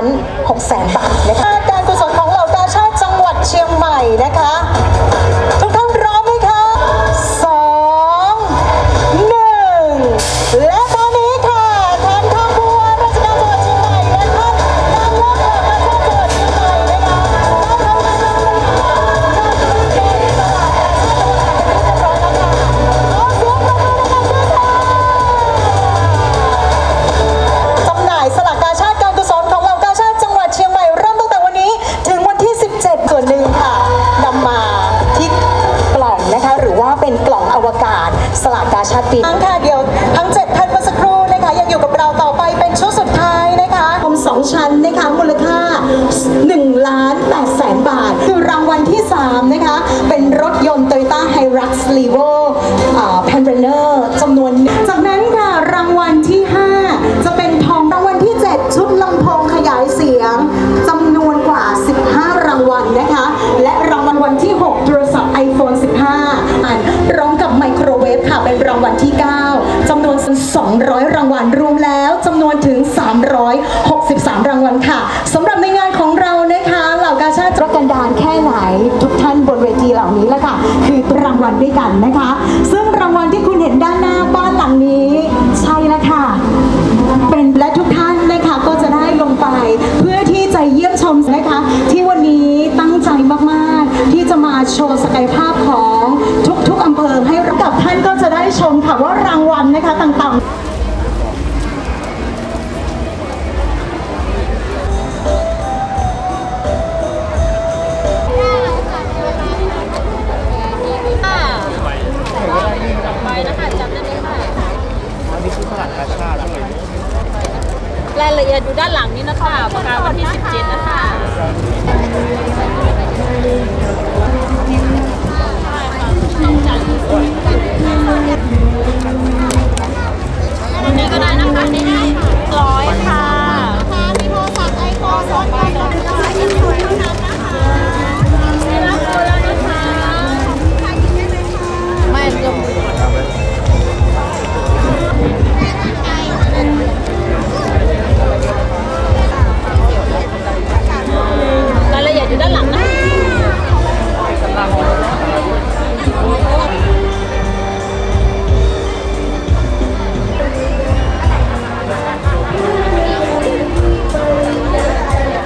้าน6แสนบาทนะคะการกุศลของเหล่ากาชาติจังหวัดเชียงใหม่นะคะาชาติปีทั้งค่ะเดี๋ยวทั้งเจ็ดท่านเมื่อสักครู่นะคะยังอยู่กับเราต่อไปเป็นชุดสุดท้ายนะคะคมสองชั้นนะคะมูลค่า1ล้าน8แสนบาท คือรางวัลที่ 3 นะคะ เป็นรถยนต์ Toyota Hilux Levo แรางวัลที่ 9จำนวน 200 รางวัลรวมแล้วจำนวนถึง 363 รางวัลค่ะสำหรับในงานของเรานะคะเหล่ากาชาติรักกันดานแค่ไหน ทุกท่านบนเวทีเหล่านี้แหละค่ะ คือรางวัลด้วยกันนะคะ ซึ่งรางวัลที่คุณเห็นด้านหน้าบ้านหลังนี้ ใช่แล้วค่ะ เป็นและทุกท่านนะคะก็จะได้ลงไป เพื่อที่จะเยี่ยมชมนะคะ ที่วันนี้ตั้งใจมากๆ ที่จะมาโชว์ศักยภาพของทุกๆอำเภอให้กับท่านก็จะได้ ชมค่ะว่ารางวัลนะคะต่างๆไปนะคะจำได้ไหมคะอันนี้คือตลาดกาชาติรายละเอียดอยู่ด้านหลังนี้นะคะประกาศวันที่ 17 นะคะ